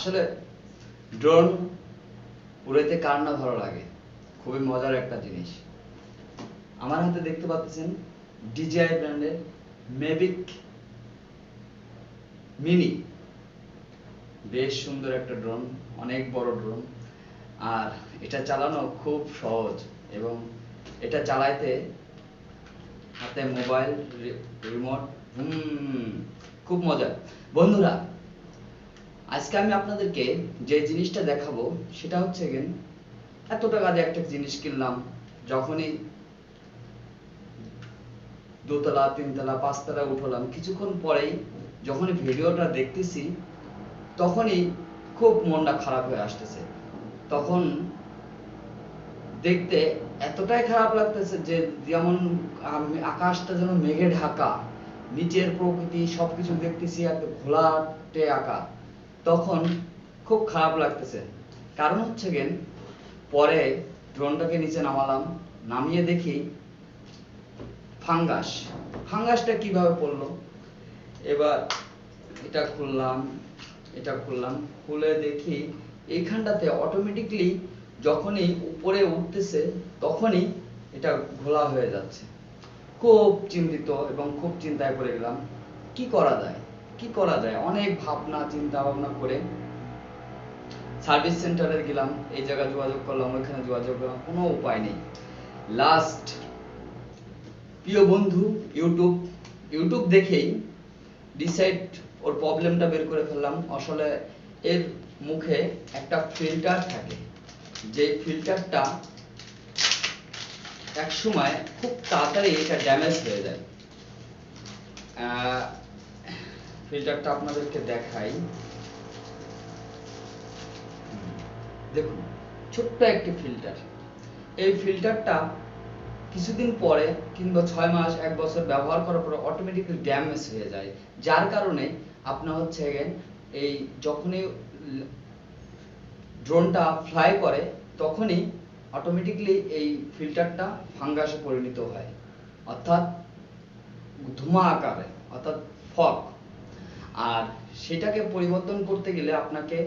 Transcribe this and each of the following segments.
আসলে ড্রোন উড়াইতে কার না ভালো লাগে? খুবই মজার একটা জিনিস। আমার হাতে দেখতে পাচ্ছেন ডিজিআই ব্র্যান্ডের মেভিক মিনি বেশ সুন্দর একটা ড্রোন অনেক বড় ড্রোন আর এটা চালানো খুব সহজ এবং এটা চালাইতে হাতে মোবাইল রিমোট হুম, খুব মজা। বন্ধুরা আজকে আমি আপনাদেরকে যে জিনিসটা দেখাবো, সেটা হচ্ছে গেন এত টাকা দিয়ে একটা জিনিস কিনলাম, যখনই দোতলা, তিনতলা, পাঁচতলা উঠলাম, কিছুক্ষণ পরেই যখনই ভিডিওটা দেখতেছি, তখনই খুব মনটা খারাপ হয়ে আসতেছে। তখন দেখতে এতটাই খারাপ লাগতেছে যে যেমন আকাশটা যেন মেঘে ঢাকা, নিচের প্রকৃতি সবকিছু দেখতেছি এক ঘোলাটে আঁকা তখন খুব খারাপ লাগতেছে। কারণ হচ্ছে গেন পরে ড্রোনটাকে নিচে নামালাম, নামিয়ে দেখি ফাঙ্গাস। ফাঙ্গাসটা কীভাবে পড়ল? এবার এটা খুললাম এটা খুললাম, খুলে দেখি এইখানটাতে অটোমেটিকলি যখনই উপরে উঠতেছে তখনই এটা ঘোলা হয়ে যাচ্ছে। খুব চিন্তিত এবং খুব চিন্তায় পড়ে গেলাম, কি করা যায়? কি করা যায়? অনেক ভাবনা চিন্তা ভাবনা করে সার্ভিস সেন্টারে গেলাম, এই জায়গায় যোগাযোগ করলাম, ওইখানে যোগাযোগ করলাম, কোনো উপায় নেই। লাস্ট প্রিয় বন্ধু ইউটিউব ইউটিউব দেখেই ডিসাইড ওর প্রবলেমটা বের করে ফেললাম। আসলে এর মুখে একটা ফিল্টার থাকে। যে ফিল্টারটা এক সময় খুব তাড়াতাড়ি এটা ড্যামেজ হয়ে যায়। ফিল্টারটা আপনাদেরকে দেখাই। দেখুন, ছোট্ট একটি ফিল্টার এই ফিল্টারটা কিছুদিন পরে কিংবা ছয় মাস, এক বছর ব্যবহার করার পরে অটোমেটিক্যালি ড্যামেজ হয়ে যায়। যার কারণে আপনার হচ্ছে এই যখনই ড্রোনটা ফ্লাই করে, তখনই অটোমেটিকলি এই ফিল্টারটা ফাঙ্গাসে পরিণত হয়। অর্থাৎ ধোঁয়া আকারে, অর্থাৎ ফগ আর সেটাকে পরিবর্তন করতে গেলে আপনাকে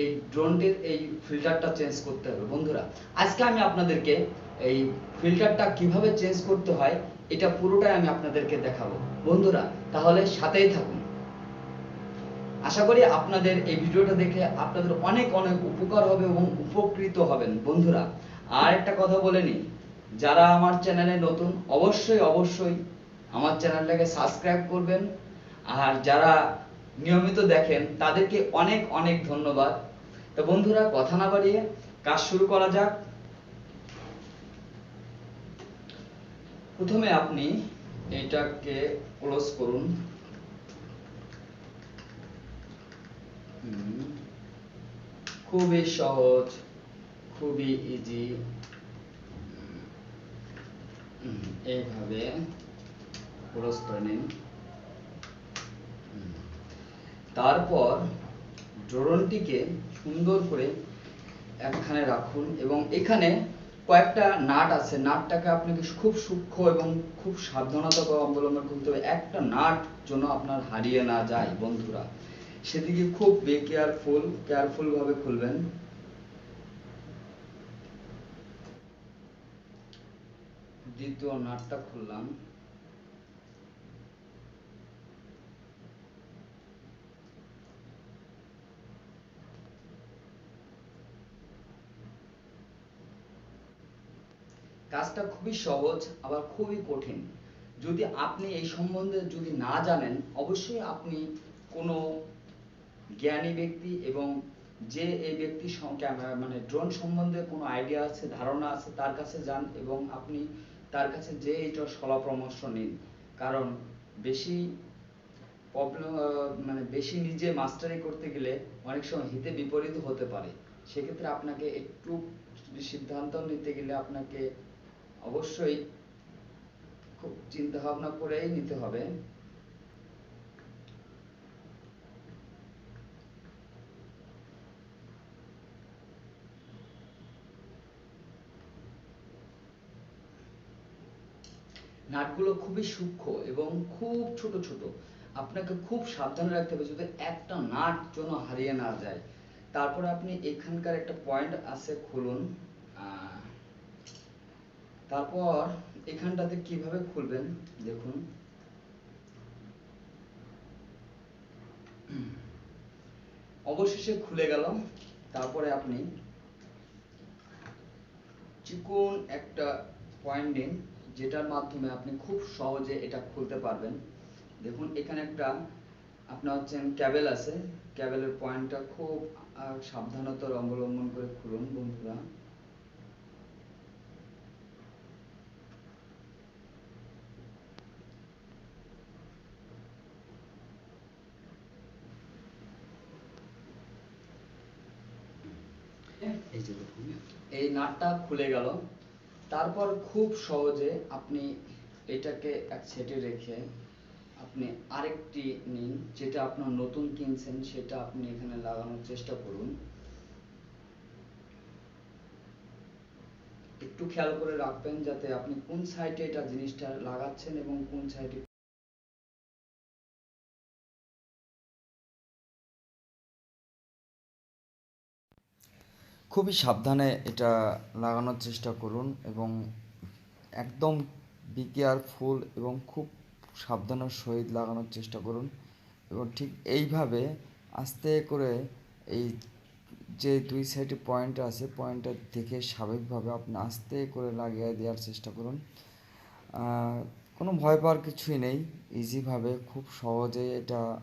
এই ড্রোনটির এই ফিল্টারটা চেঞ্জ করতে হবে। বন্ধুরা, আজকে আমি আপনাদেরকে এই ফিল্টারটা কীভাবে চেঞ্জ করতে হয়, এটা পুরোটাই আমি আপনাদেরকে দেখাবো। বন্ধুরা, তাহলে সাথেই থাকুন। আশা করি আপনাদের এই ভিডিওটা দেখে আপনাদের অনেক অনেক উপকার হবে এবং উপকৃত হবেন। বন্ধুরা, আর একটা কথা বলে নিই, যারা আমার চ্যানেলে নতুন, অবশ্যই অবশ্যই আমার চ্যানেলটাকে সাবস্ক্রাইব করবেন। আর যারা নিয়মিত দেখেন, তাদেরকে অনেক অনেক ধন্যবাদ। তো বন্ধুরা, কথা না বাড়িয়ে কাজ শুরু করা যাক। প্রথমে আপনি এটাকে ক্লোজ করুন। খুবই সহজ, খুবই ইজি এইভাবে ক্লোজ করে নিন। তারপর ড্রোনটিকে সুন্দর করে একখানে রাখুন এবং এখানে কয়েকটা নাট আছে। নাটটাকে আপনাকে খুব সূক্ষ্ম এবং খুব সাবধানতা অবলম্বন করতে হবে। একটা নাট যেন আপনার হারিয়ে না যায়, বন্ধুরা। সেদিকে খুব বে কেয়ারফুল কেয়ারফুল ভাবে খুলবেন। দ্বিতীয় নাটটা খুললাম। কাজটা খুবই সহজ, আবার খুবই কঠিন। যদি আপনি এই সম্বন্ধে যদি না জানেন, অবশ্যই আপনি কোনো জ্ঞানী ব্যক্তি এবং যে এই ব্যক্তি মানে ড্রোন সম্বন্ধে কোনো আইডিয়া আছে, ধারণা আছে, তার কাছে যান এবং আপনি তার কাছে যে এইটার সলা পরামর্শ নিন। কারণ বেশি মানে বেশি নিজে মাস্টারি করতে গেলে অনেক সময় হিতে বিপরীত হতে পারে। সেক্ষেত্রে আপনাকে একটু সিদ্ধান্ত নিতে গেলে আপনাকে অবশ্যই খুব চিন্তা ভাবনা করেই নিতে হবে। নাটগুলো খুবই সূক্ষ্ম এবং খুব ছোট ছোট। আপনাকে খুব সাবধানে রাখতে হবে যাতে একটা নাট যেন হারিয়ে না যায়। তারপরে আপনি এখানকার একটা পয়েন্ট আছে খুলুন। আহ, তারপর এখানটাতে কীভাবে খুলবেন? দেখুন। অবশেষে খুলে গেল। তারপরে আপনি চিকন একটা পয়েন্ট নিন যেটার মাধ্যমে আপনি খুব সহজে এটা খুলতে পারবেন। দেখুন, এখানে একটা আপনার হচ্ছে ক্যাবেল আছে। ক্যাবেলের পয়েন্টটা খুব সাবধানতার অবলম্বন করে খুলুন বন্ধুরা। এই এই নাটটা খুলে গেল। তারপর খুব সহজে আপনি এটাকে এক সেটে রেখে আপনি আরেকটি নিন, যেটা আপনার নতুন কিনছেন, সেটা আপনি এখানে লাগানোর চেষ্টা করুন। একটু খেয়াল করে রাখবেন যাতে আপনি কোন সাইডে এটা জিনিসটা লাগাচ্ছেন এবং কোন সাইডে খুবই সাবধানে এটা লাগানোর চেষ্টা করুন এবং একদম বি কেয়ারফুল এবং খুব সাবধানের সহিত লাগানোর চেষ্টা করুন। এবং ঠিক এইভাবে আস্তে করে এই যে দুই সাইডে পয়েন্ট আছে পয়েন্টটা দেখে স্বাভাবিকভাবে আপনি আস্তে করে লাগিয়ে দেওয়ার চেষ্টা করুন। কোনো ভয় পাওয়ার কিছুই নেই। ইজিভাবে খুব সহজেই এটা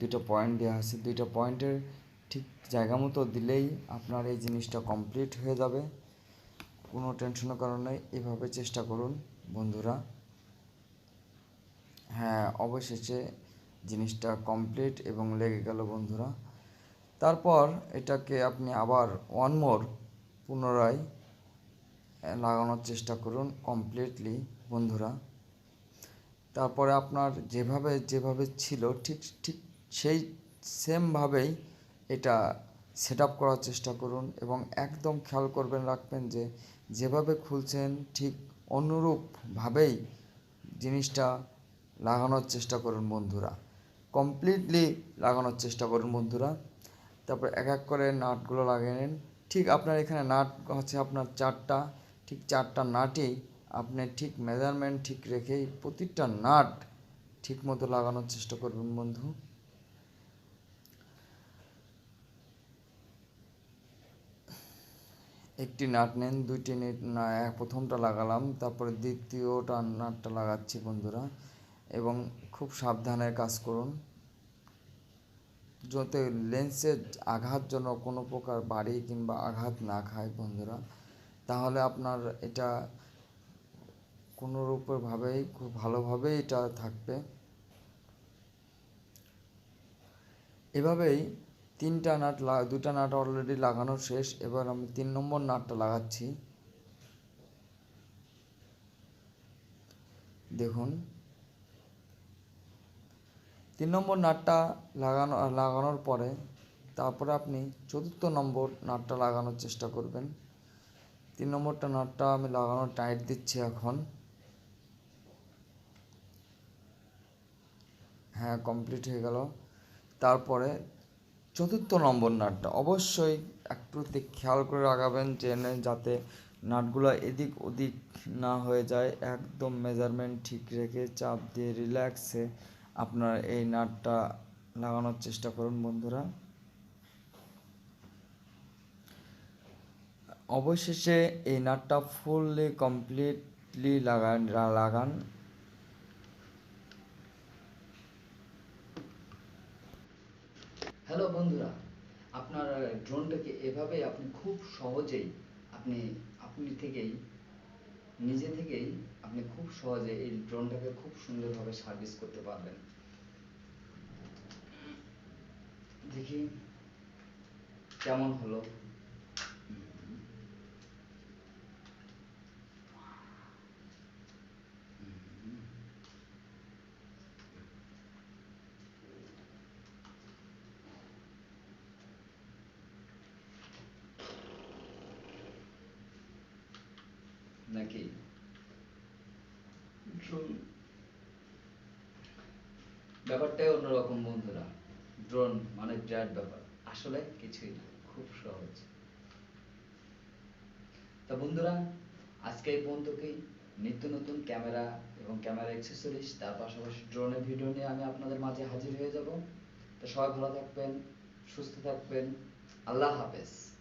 দুটো পয়েন্ট দেওয়া আছে। দুইটা পয়েন্টের ঠিক জায়গা মতো দিলেই আপনার এই জিনিসটা কমপ্লিট হয়ে যাবে। কোনো টেনশনের কারণে এভাবে চেষ্টা করুন বন্ধুরা। হ্যাঁ অবশেষে জিনিসটা কমপ্লিট এবং লেগে গেল বন্ধুরা। তারপর এটাকে আপনি আবার ওয়ান মোর পুনরায় লাগানোর চেষ্টা করুন কমপ্লিটলি বন্ধুরা। তারপরে আপনার যেভাবে যেভাবে ছিল ঠিক ঠিক সেই সেমভাবেই এটা সেট আপ করার চেষ্টা করুন এবং একদম খেয়াল করবেন, রাখবেন যে যেভাবে খুলছেন ঠিক অনুরূপভাবেই জিনিসটা লাগানোর চেষ্টা করুন বন্ধুরা। কমপ্লিটলি লাগানোর চেষ্টা করুন বন্ধুরা। তারপর এক এক করে নাটগুলো লাগিয়ে নিন। ঠিক আপনার এখানে নাট হচ্ছে আপনার চারটা, ঠিক চারটা নাটই আপনি ঠিক মেজারমেন্ট ঠিক রেখেই প্রতিটা নাট ঠিক মতো লাগানোর চেষ্টা করবেন বন্ধু। একটি নাট নেন, দুইটি নেট প্রথমটা লাগালাম, তারপরে দ্বিতীয়টা নাটটা লাগাচ্ছি বন্ধুরা। এবং খুব সাবধানে কাজ করুন। যাতে লেন্সের আঘাত যেন কোনো প্রকার বাড়ি কিংবা আঘাত না খায় বন্ধুরা। তাহলে আপনার এটা কোনো রূপভাবেই খুব ভালোভাবেই এটা থাকবে। এভাবেই তিনটা নাট দুটা নাট অলরেডি লাগানো শেষ, এবার আমি তিন নম্বর নাটটা লাগাচ্ছি। দেখুন। তিন নম্বর নাটটা লাগানো, লাগানোর পরে তারপরে আপনি চতুর্থ নম্বর নাটটা লাগানোর চেষ্টা করবেন। তিন নম্বরটা নাটটা আমি লাগানোর টাইট দিচ্ছি এখন। হ্যাঁ কমপ্লিট হয়ে গেল। তারপরে চতুর্থ নম্বর নাটটা। অবশ্যই একটু খেয়াল করে রাখাবেন জেনে, যাতে নাটগুলো এদিক ওদিক না হয়ে যায়। একদম মেজারমেন্ট ঠিক রেখে, চাপ দিয়ে রিল্যাক্সে আপনার এই নাটটা লাগানোর চেষ্টা করুন বন্ধুরা। অবশেষে এই নাটটা ফুললি কমপ্লিটলি লাগান লাগান। হ্যালো বন্ধুরা, আপনার ড্রোনটাকে এভাবে আপনি খুব সহজেই, আপনি আপনি থেকেই, নিজে থেকেই আপনি খুব সহজে এই ড্রোনটাকে খুব সুন্দরভাবে সার্ভিস করতে পারবেন। দেখি কেমন হলো। নাকি ড্রোন ব্যাপারটাই অন্যরকম বন্ধুরা। ড্রোন মানে বিরাট ব্যাপার। আসলে কিছুই না খুব সহজ। তা বন্ধুরা আজকে এই পর্যন্তই নিত্য নতুন ক্যামেরা এবং ক্যামেরা অ্যাক্সেসরিজ তার পাশাপাশি ড্রোনের ভিডিও নিয়ে আমি আপনাদের মাঝে হাজির হয়ে যাব। তো সবাই ভালো থাকবেন সুস্থ থাকবেন। আল্লাহ হাফেজ।